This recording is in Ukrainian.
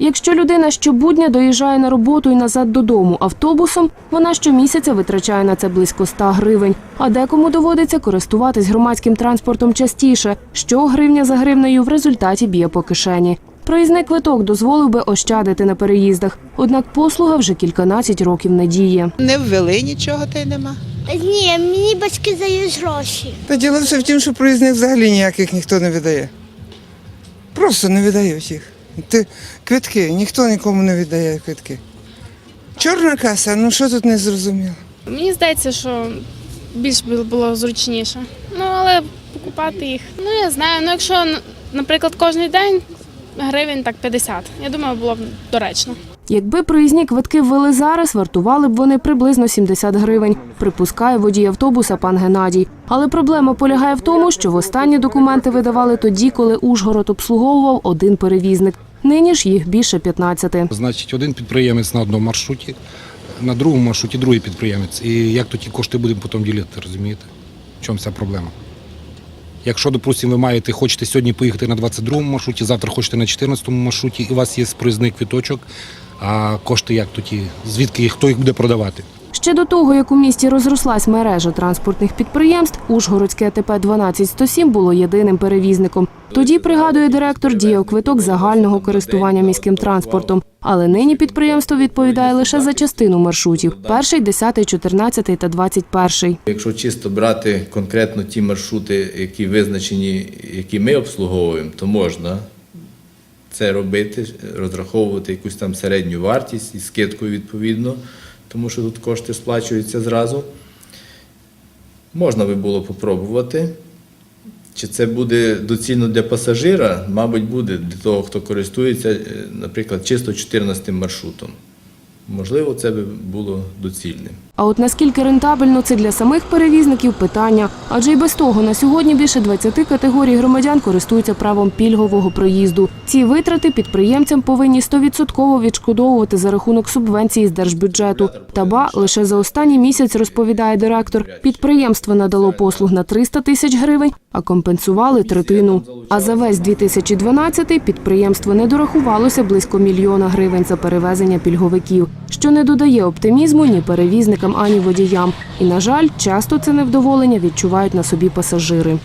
Якщо людина щобудня доїжджає на роботу і назад додому автобусом, вона щомісяця витрачає на це близько 100 гривень. А декому доводиться користуватись громадським транспортом частіше, що гривня за гривнею в результаті б'є по кишені. Проїзний квиток дозволив би ощадити на переїздах, однак послуга вже кільканадцять років не діє. Не ввели нічого, та й нема. Ні, мені батьки дають гроші. Та діло все в тім, що проїзних взагалі ніяких ніхто не видає. Просто не видають їх. Ти, квитки, ніхто нікому не віддає квитки. Чорна каса, ну що тут не зрозуміло? Мені здається, що більш було зручніше. Ну, але покупати їх. Ну, я знаю. Ну, якщо, наприклад, кожен день гривень так 50. Я думаю, було б доречно. Якби проїзні квитки ввели зараз, вартували б вони приблизно 70 гривень, припускає водій автобуса пан Геннадій. Але проблема полягає в тому, що востаннє документи видавали тоді, коли Ужгород обслуговував один перевізник. Нині ж їх більше 15. Значить, один підприємець на одному маршруті, на другому маршруті другий підприємець. І як то ті кошти будемо потім ділити, розумієте? В чому ця проблема? Якщо, допустимо, ви маєте, хочете сьогодні поїхати на 22-му маршруті, завтра хочете на 14-му маршруті, і у вас є проїзний квіточок, а кошти як тоді? Звідки їх, хто їх буде продавати? Ще до того, як у місті розрослась мережа транспортних підприємств, Ужгородське АТП 12107 було єдиним перевізником. Тоді, пригадує директор, діяв квиток загального користування міським транспортом. Але нині підприємство відповідає лише за частину маршрутів – перший, десятий, чотирнадцятий та двадцять перший. Якщо чисто брати конкретно ті маршрути, які визначені, які ми обслуговуємо, то можна це робити, розраховувати якусь там середню вартість і скидкою відповідно, тому що тут кошти сплачуються зразу. Можна би було попробувати. Чи це буде доцільно для пасажира? Мабуть, буде для того, хто користується, е, наприклад, чисто 14 маршрутом. Можливо, це би було доцільним. А от наскільки рентабельно це для самих перевізників – питання. Адже й без того на сьогодні більше 20 категорій громадян користуються правом пільгового проїзду. Ці витрати підприємцям повинні 100% відшкодовувати за рахунок субвенції з держбюджету. Та ба, лише за останній місяць, розповідає директор, підприємство надало послуг на 300 тисяч гривень, а компенсували третину. А за весь 2012 підприємство не дорахувалося близько мільйона гривень за перевезення пільговиків, що не додає оптимізму ні перевізникам, ані водіям. І, на жаль, часто це невдоволення відчувають на собі пасажири.